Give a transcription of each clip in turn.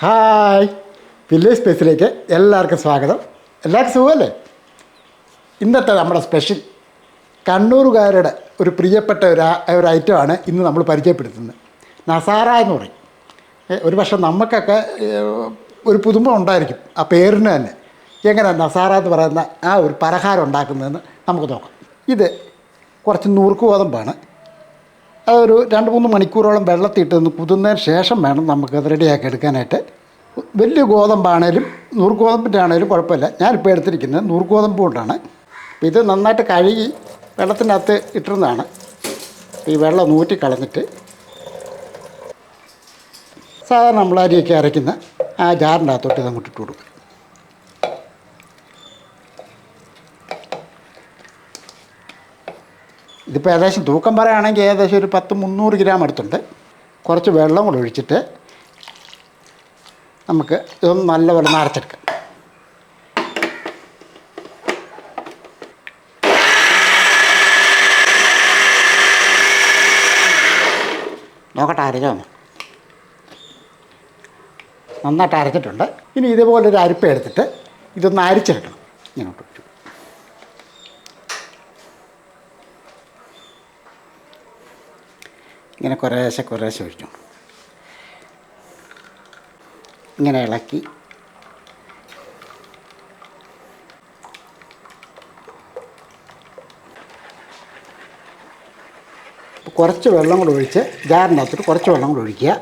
Hi. Village സ്പേസിലേക്ക് എല്ലാവർക്കും സ്വാഗതം. എല്ലാവർക്കും സുഖമല്ലേ? ഇന്നത്തെ നമ്മുടെ സ്പെഷ്യൽ കണ്ണൂരുകാരുടെ ഒരു പ്രിയപ്പെട്ട ഒരു ഒരു ഐറ്റമാണ് ഇന്ന് നമ്മൾ പരിചയപ്പെടുത്തുന്നത്. നസാറ എന്ന് പറയും. ഒരു പക്ഷേ നമുക്കൊക്കെ ഒരു പുതുമ ഉണ്ടായിരിക്കും ആ പേരിന് തന്നെ. എങ്ങനെ നസാറ എന്ന് പറയുന്ന ആ ഒരു പലഹാരം ഉണ്ടാക്കുന്നതെന്ന് നമുക്ക് നോക്കാം. ഇത് കുറച്ച് നൂർക്ക് ഗോതമ്പാണ്. അതൊരു രണ്ട് മൂന്ന് മണിക്കൂറോളം വെള്ളത്തിട്ട് ഒന്ന് കുതിർന്നതിന് ശേഷം വേണം നമുക്കത് റെഡിയാക്കി എടുക്കാനായിട്ട്. വലിയ ഗോതമ്പാണേലും നൂറ് ഗോതമ്പിന്റെ ആണേലും കുഴപ്പമില്ല. ഞാനിപ്പോൾ എടുത്തിരിക്കുന്നത് നൂറ് ഗോതമ്പ് കൊണ്ടാണ്. ഇത് നന്നായിട്ട് കഴുകി വെള്ളത്തിനകത്ത് ഇട്ടിരുന്നതാണ്. ഈ വെള്ളം നൂറ്റി കളഞ്ഞിട്ട്. സാധാരണ നമ്മൾ അരിയൊക്കെ അരയ്ക്കുന്ന ആ ജാറിന്റെ അകത്തോട്ട് ഇത് അങ്ങോട്ട് ഇട്ട് കൊടുക്കും. ഇതിപ്പോൾ ഏകദേശം തൂക്കം പറയുകയാണെങ്കിൽ ഏകദേശം ഒരു പത്ത് മുന്നൂറ് ഗ്രാം അടുത്തുണ്ട്. കുറച്ച് വെള്ളം കൂടെ ഒഴിച്ചിട്ട് നമുക്ക് ഇതൊന്ന് നല്ലപോലെ നരച്ചെടുക്കാം. നോക്കട്ടെ അരച്ചോ നന്നായിട്ട് അരച്ചിട്ടുണ്ട്. ഇനി ഇതുപോലൊരു അരിപ്പ എടുത്തിട്ട് ഇതൊന്ന് അരിച്ചെടുക്കണം. ഇങ്ങോട്ട് ഇങ്ങനെ കുറേശ്ശെ കുറേശ്ശെ ഒഴിച്ചു ഇങ്ങനെ ഇളക്കി. കുറച്ച് വെള്ളം കൂടെ ഒഴിച്ച് ജാറിനകത്തിട്ട് കുറച്ച് വെള്ളം കൂടെ ഒഴിക്കുക.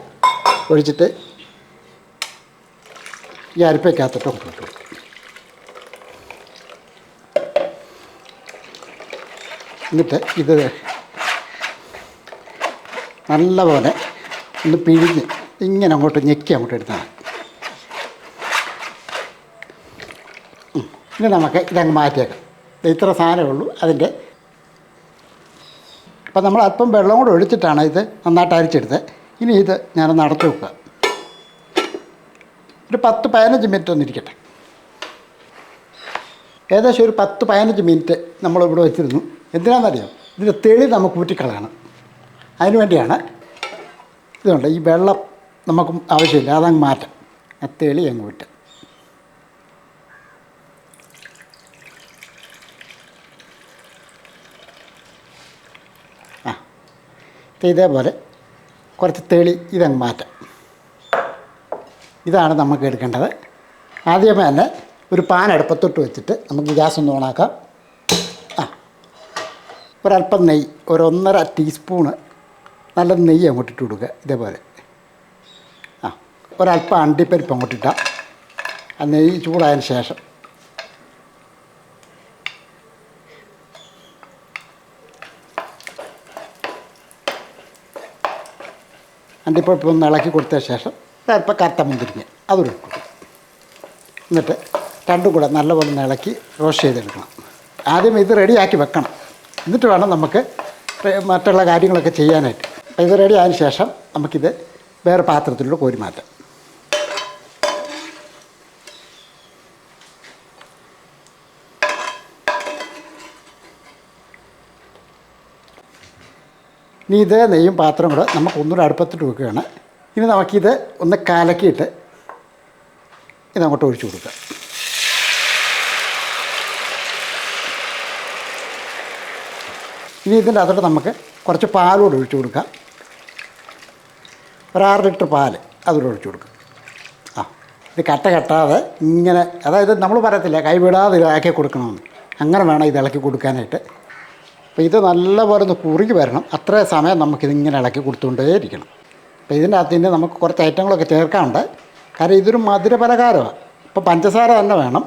ഒഴിച്ചിട്ട് ഈ അരിപ്പയ്ക്കകത്തിട്ട് കൊടുക്കും എന്നിട്ട് ഇത് നല്ലപോലെ ഒന്ന് പിഴിഞ്ഞ് ഇങ്ങനെ അങ്ങോട്ട് ഞെക്കി അങ്ങോട്ട് എടുത്താൽ മതി. ഇനി നമുക്ക് ഇതങ്ങ് മാറ്റിയേക്കാം. ഇത്ര സാധനമേ ഉള്ളൂ അതിന്റെ. അപ്പം നമ്മൾ അല്പം വെള്ളം കൂടെ ഒഴിച്ചിട്ടാണ് ഇത് നന്നായിട്ട് അരിച്ചെടുത്തത്. ഇനി ഇത് ഞാനൊന്ന് അടച്ചു വെക്കുക. ഒരു പത്ത് പതിനഞ്ച് മിനിറ്റ് ഒന്ന് ഇരിക്കട്ടെ. ഏകദേശം ഒരു പത്ത് പതിനഞ്ച് മിനിറ്റ് നമ്മളിവിടെ വെച്ചിരുന്നു. എന്തിനാണെന്നറിയാം? ഇതിന്റെ തെളി നമുക്ക് ഊറ്റിക്കളയണം. അതിന് വേണ്ടിയാണ് ഇതുണ്ട്. ഈ വെള്ളം നമുക്ക് ആവശ്യമില്ല. അതങ്ങ് മാറ്റാം. അത്തേളി തെളി അങ്ങ് വിട്ട്. ആ. ഇത് ഇതേപോലെ കുറച്ച് തേളി ഇതങ്ങ് മാറ്റാം. ഇതാണ് നമുക്ക് എടുക്കേണ്ടത്. ആദ്യമേ തന്നെ ഒരു പാൻ അടുപ്പത്തൊട്ട് വെച്ചിട്ട് നമുക്ക് ഗ്യാസ് ഒന്ന് ഓണാക്കാം. ആ. ഒരല്പം നെയ്യ് ഒരു ഒന്നര ടീസ്പൂണ് നല്ല നെയ്യ് അങ്ങോട്ട് ഇട്ട് കൊടുക്കുക ഇതേപോലെ. ആ ഒരല്പം അണ്ടിപ്പരിപ്പ് അങ്ങോട്ട് ഇട്ടാൽ ആ നെയ്യ് ചൂടായതിന് ശേഷം. അണ്ടിപ്പരിപ്പ് ഒന്ന് ഇളക്കി കൊടുത്ത ശേഷം ഒരല്പം കറുത്ത മുന്തിരിങ്ങ അതും ഇട്ട് എന്നിട്ട് രണ്ടും കൂടെ നല്ലപോലെ ഒന്ന് ഇളക്കി റോസ്റ്റ് ചെയ്തെടുക്കണം. ആദ്യം ഇത് റെഡിയാക്കി വെക്കണം. എന്നിട്ട് വേണം നമുക്ക് മറ്റുള്ള കാര്യങ്ങളൊക്കെ ചെയ്യാനായിട്ട്. ഇത് റെഡി ആയതിനു ശേഷം നമുക്കിത് വേറെ പാത്രത്തിലൂടെ കോരി മാറ്റാം. ഇനി ഇതേ നെയ്യും പാത്രം കൂടെ നമുക്ക് ഒന്നുകൂടെ അടുപ്പത്തിട്ട് വെക്കുകയാണ്. ഇനി നമുക്കിത് ഒന്ന് കലക്കിയിട്ട് അങ്ങോട്ട് ഒഴിച്ചു കൊടുക്കാം. ഇനി ഇതിന്റെ അതോടെ നമുക്ക് കുറച്ച് പാലൂടെ ഒഴിച്ചു കൊടുക്കാം. ഒരാറ് ലിറ്റർ പാൽ അതിലൂടെ ഒഴിച്ചു കൊടുക്കുക ആ ഇത് കട്ട കെട്ടാതെ ഇങ്ങനെ അതായത് നമ്മൾ പറയത്തില്ല കൈവിടാതെ ഇളക്കി കൊടുക്കണമെന്ന്. അങ്ങനെ വേണം ഇത് ഇളക്കി കൊടുക്കാനായിട്ട്. അപ്പോൾ ഇത് നല്ലപോലെ ഒന്ന് കുറുകി വരണം. അത്ര സമയം നമുക്കിതിങ്ങനെ ഇളക്കി കൊടുത്തുകൊണ്ടേ ഇരിക്കണം അപ്പോൾ ഇതിന്റെ ഇനി നമുക്ക് കുറച്ച് ഐറ്റങ്ങളൊക്കെ ചേർക്കാനുണ്ട്. കാരണം ഇതൊരു മധുര പലഹാരമാണ് ഇപ്പോൾ പഞ്ചസാര തന്നെ വേണം.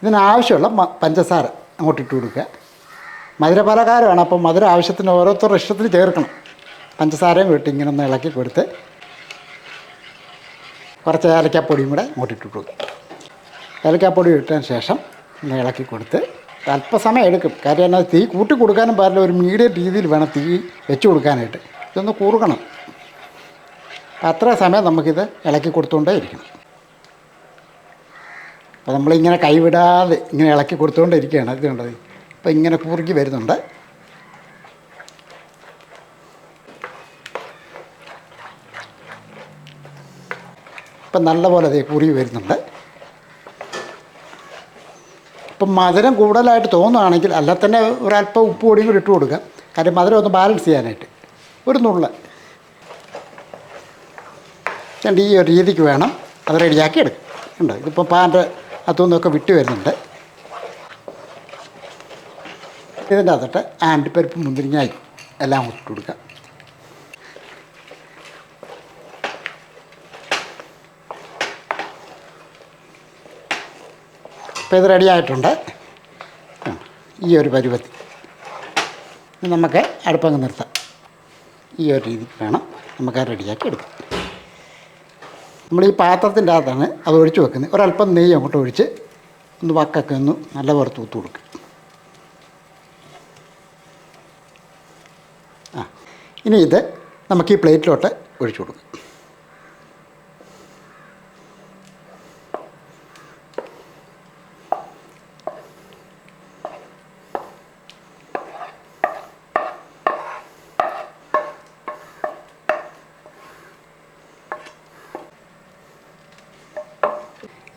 ഇതിനാവശ്യമുള്ള പഞ്ചസാര അങ്ങോട്ട് ഇട്ട് കൊടുക്കുക. മധുര പലഹാരമാണ് അപ്പോൾ മധുര ആവശ്യത്തിന് ഓരോരുത്തരുടെ ഇഷ്ടത്തിന് ചേർക്കണം. പഞ്ചസാരയും വിട്ട് ഇങ്ങനെ ഒന്ന് ഇളക്കി കൊടുത്ത് കുറച്ച് ഏലക്കാപ്പൊടിയും കൂടെ അങ്ങോട്ട് ഇട്ട് കൊടുക്കും. ഏലക്കാപ്പൊടി ഇട്ടതിന് ശേഷം ഒന്ന് ഇളക്കി കൊടുത്ത് അല്പസമയം എടുക്കും. കാര്യം എന്നാൽ തീ കൂട്ടി കൊടുക്കാനും പാടില്ല. ഒരു മീഡിയം രീതിയിൽ വേണം തീ വെച്ച് കൊടുക്കാനായിട്ട്. ഇതൊന്ന് കുറുകണം. അത്ര സമയം നമുക്കിത് ഇളക്കി കൊടുത്തുകൊണ്ടേ ഇരിക്കണം. അപ്പോൾ നമ്മളിങ്ങനെ കൈവിടാതെ ഇങ്ങനെ ഇളക്കി കൊടുത്തുകൊണ്ടേ ഇരിക്കുകയാണ്. ഇത് കണ്ടത് അപ്പോൾ ഇങ്ങനെ കുറുകി വരുന്നുണ്ട്. ഇപ്പം നല്ലപോലെ അതേ കുറി വരുന്നുണ്ട്. ഇപ്പം മധുരം കൂടുതലായിട്ട് തോന്നുകയാണെങ്കിൽ അല്ല തന്നെ ഒരല്പം ഉപ്പ് പൊടിയും കൂടി ഇട്ട് കൊടുക്കുക കാര്യം മധുരം ഒന്ന് ബാലൻസ് ചെയ്യാനായിട്ട്. ഒരു നുള്ള. രണ്ട് ഈ ഒരു രീതിക്ക് വേണം. അത് റെഡിയാക്കി എടുക്കും. ഉണ്ട് ഇതിപ്പോൾ പാന്റെ അത്തുനിന്നൊക്കെ വിട്ട് വരുന്നുണ്ട്. ഇതിന്റെ അകത്തോട്ട് ആണ്ടിപ്പരിപ്പ് മുന്തിരിങ്ങായി എല്ലാം ഇട്ട് കൊടുക്കുക ഇപ്പോൾ ഇത് റെഡി ആയിട്ടുണ്ട്. ഈ ഒരു പരുവത്തി നമുക്ക് അടുപ്പങ്ങ് നിർത്താം. ഈ ഒരു രീതിക്ക് വേണം നമുക്ക് റെഡിയാക്കി എടുക്കാം. നമ്മൾ ഈ പാത്രത്തിന്റെ അകത്താണ് അത് ഒഴിച്ച് വെക്കുന്നത്. ഒരല്പം നെയ്യ് അങ്ങോട്ട് ഒഴിച്ച് ഒന്ന് വക്കൊക്കെ ഒന്ന് നല്ല നല്ലപോലെ തൂത്ത് കൊടുക്കുക. ആ ഇനി ഇത് നമുക്ക് ഈ പ്ലേറ്റിലോട്ട് ഒഴിച്ചു കൊടുക്കാം.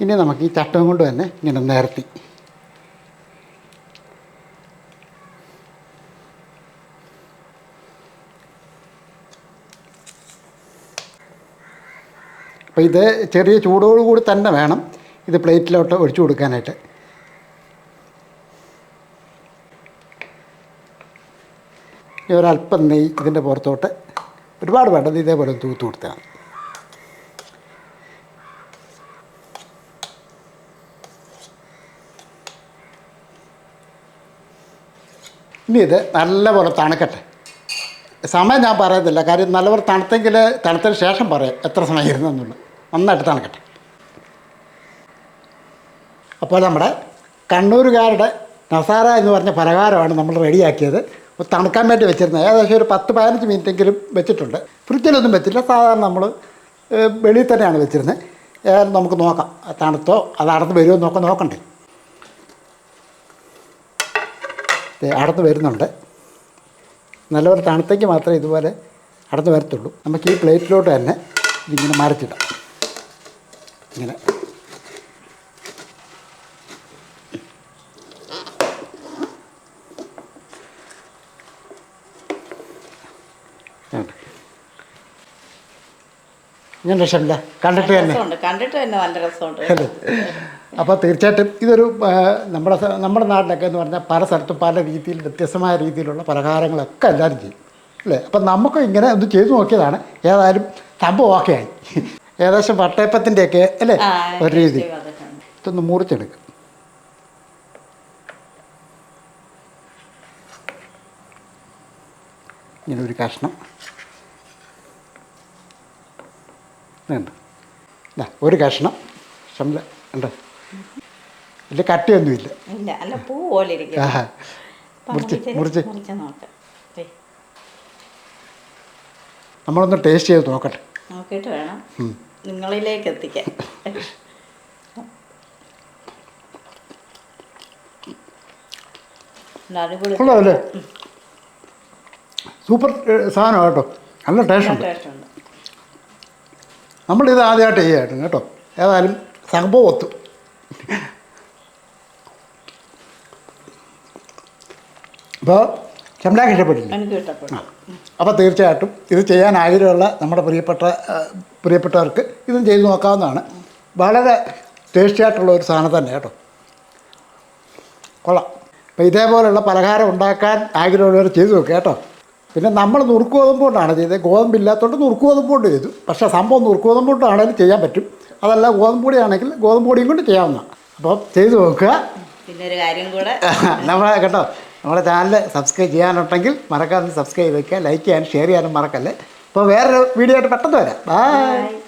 ഇനി നമുക്ക് ഈ ചട്ടം കൊണ്ട് തന്നെ ഇങ്ങനെ നിരത്തി. അപ്പോൾ ഇത് ചെറിയ ചൂടോടുകൂടി തന്നെ വേണം ഇത് പ്ലേറ്റിലോട്ട് ഒഴിച്ചു കൊടുക്കാനായിട്ട്. ഇനി ഒരല്പം നെയ്യ് ഇതിന്റെ പുറത്തോട്ട് ഒരുപാട് വേണ്ടത് ഇതേപോലെ തൂത്ത് കൊടുത്താൽ ഇനി ഇത് നല്ലപോലെ തണുക്കട്ടെ. സമയം ഞാൻ പറയത്തില്ല. കാര്യം നല്ലപോലെ തണുത്തെങ്കിൽ തണുത്തതിന് ശേഷം പറയാം എത്ര സമയം ഇരുന്നെന്നുള്ളത് നന്നായിട്ട് തണുക്കട്ടെ. അപ്പോൾ നമ്മുടെ കണ്ണൂരുകാരുടെ നസാര എന്ന് പറഞ്ഞ പലഹാരമാണ് നമ്മൾ റെഡിയാക്കിയത്. തണുക്കാൻ വേണ്ടി വെച്ചിരുന്നത്. ഏകദേശം ഒരു പത്ത് പതിനഞ്ച് മിനിറ്റെങ്കിലും വെച്ചിട്ടുണ്ട്. ഫ്രിഡ്ജിലൊന്നും വെച്ചില്ല സാധാരണ നമ്മൾ വെളിയിൽ തന്നെയാണ് വെച്ചിരുന്നത്. ഏതായാലും നമുക്ക് നോക്കാം. തണുത്തോ അത് അടന്ന് വരുമോ എന്നൊക്കെ നോക്കണ്ടേ. ദേ അടന്ന് വരുന്നുണ്ട്. നല്ലപോലെ തണുത്തേക്ക് മാത്രമേ ഇതുപോലെ അടന്ന് വരത്തുള്ളൂ. നമുക്ക് ഈ പ്ലേറ്റിലോട്ട് തന്നെ ഇതിങ്ങനെ മറിച്ചിടാം ഇങ്ങനെ. ഞാൻ രക്ഷമില്ല കണ്ടിട്ട് തന്നെ. കണ്ടിട്ട് തന്നെ നല്ല രസമുണ്ട്. അപ്പോൾ തീർച്ചയായിട്ടും ഇതൊരു നമ്മുടെ നമ്മുടെ നാട്ടിലൊക്കെ എന്ന് പറഞ്ഞാൽ പല സ്ഥലത്തും പല രീതിയിൽ വ്യത്യസ്തമായ രീതിയിലുള്ള പലഹാരങ്ങളൊക്കെ എല്ലാവരും ചെയ്യും. അല്ലേ? അപ്പം നമുക്ക് ഇങ്ങനെ ഒന്ന് ചെയ്തു നോക്കിയതാണ്. ഏതായാലും സംഭവം ഓക്കെ ആയി ഏകദേശം വട്ടയപ്പത്തിന്റെയൊക്കെ അല്ലേ? ഒരു രീതി. ഇതൊന്ന് മുറിച്ചെടുക്കും. ഇങ്ങനെ ഒരു കഷ്ണം. ഒരു കഷ്ണം. ശമ്പള ഉണ്ട് വലിയ കട്ടിയൊന്നുമില്ല. ഇല്ല അല്ല പൂ പോലെ ഇരിക്കും ആഹാ. മുറിച്ച് മുറിച്ച് മുറിച്ച്. നോക്കാം. നമ്മളൊന്ന് ടേസ്റ്റ് ചെയ്ത് നോക്കട്ടെ. നോക്കിയിട്ട് വേണം നിങ്ങളിലേക്ക് എത്തിക്കാൻ. കൊള്ളാമല്ലേ സൂപ്പർ സാധനം കേട്ടോ. നല്ല ടേസ്റ്റ് ഉണ്ട്. ടേസ്റ്റ് ഉണ്ട്. നമ്മളിത് ആദ്യമായിട്ട് ചെയ്യായിരുന്നു കേട്ടോ. ഏതായാലും സംഭവം അപ്പോൾ ശമ്പളാക്ക് ഇഷ്ടപ്പെട്ടില്ല എനിക്ക് ഇഷ്ടപ്പെട്ടു അപ്പോൾ തീർച്ചയായിട്ടും ഇത് ചെയ്യാൻ ആഗ്രഹമുള്ള നമ്മുടെ പ്രിയപ്പെട്ട പ്രിയപ്പെട്ടവർക്ക് ഇതും ചെയ്തു നോക്കാവുന്നതാണ്. വളരെ ടേസ്റ്റി ആയിട്ടുള്ള ഒരു സാധനം തന്നെ കേട്ടോ. കൊള്ളാം. അപ്പോൾ ഇതേപോലെയുള്ള പലഹാരം ഉണ്ടാക്കാൻ ആഗ്രഹമുള്ളവർ ചെയ്തു നോക്കുക കേട്ടോ. പിന്നെ നമ്മൾ നുറുക്ക് ഗോതമ്പ് കൊണ്ടാണ് ചെയ്തത്. ഗോതമ്പില്ലാത്തതുകൊണ്ട് നുറുക്ക് ഗോതമ്പ് കൊണ്ട് ചെയ്തു. പക്ഷേ സംഭവം നുറുക്ക് ഗോതമ്പ് കൊണ്ടാണെങ്കിലും ചെയ്യാൻ പറ്റും. അതല്ല ഗോതമ്പ് പൊടിയാണെങ്കിൽ ഗോതമ്പ് പൊടിയും കൊണ്ട് ചെയ്യാവുന്നതാണ്. അപ്പോൾ ചെയ്തു നോക്കുക. പിന്നെ ഒരു കാര്യം കൂടെ. നമ്മളെ കേട്ടോ നമ്മുടെ ചാനൽ സബ്സ്ക്രൈബ് ചെയ്യാനുണ്ടെങ്കിൽ മറക്കാതെ സബ്സ്ക്രൈബ് വയ്ക്കുക ലൈക്ക് ചെയ്യാനും ഷെയർ ചെയ്യാനും മറക്കല്ലേ? അപ്പോൾ വേറൊരു വീഡിയോ ആയിട്ട് പെട്ടെന്ന് വരാം. ബൈ.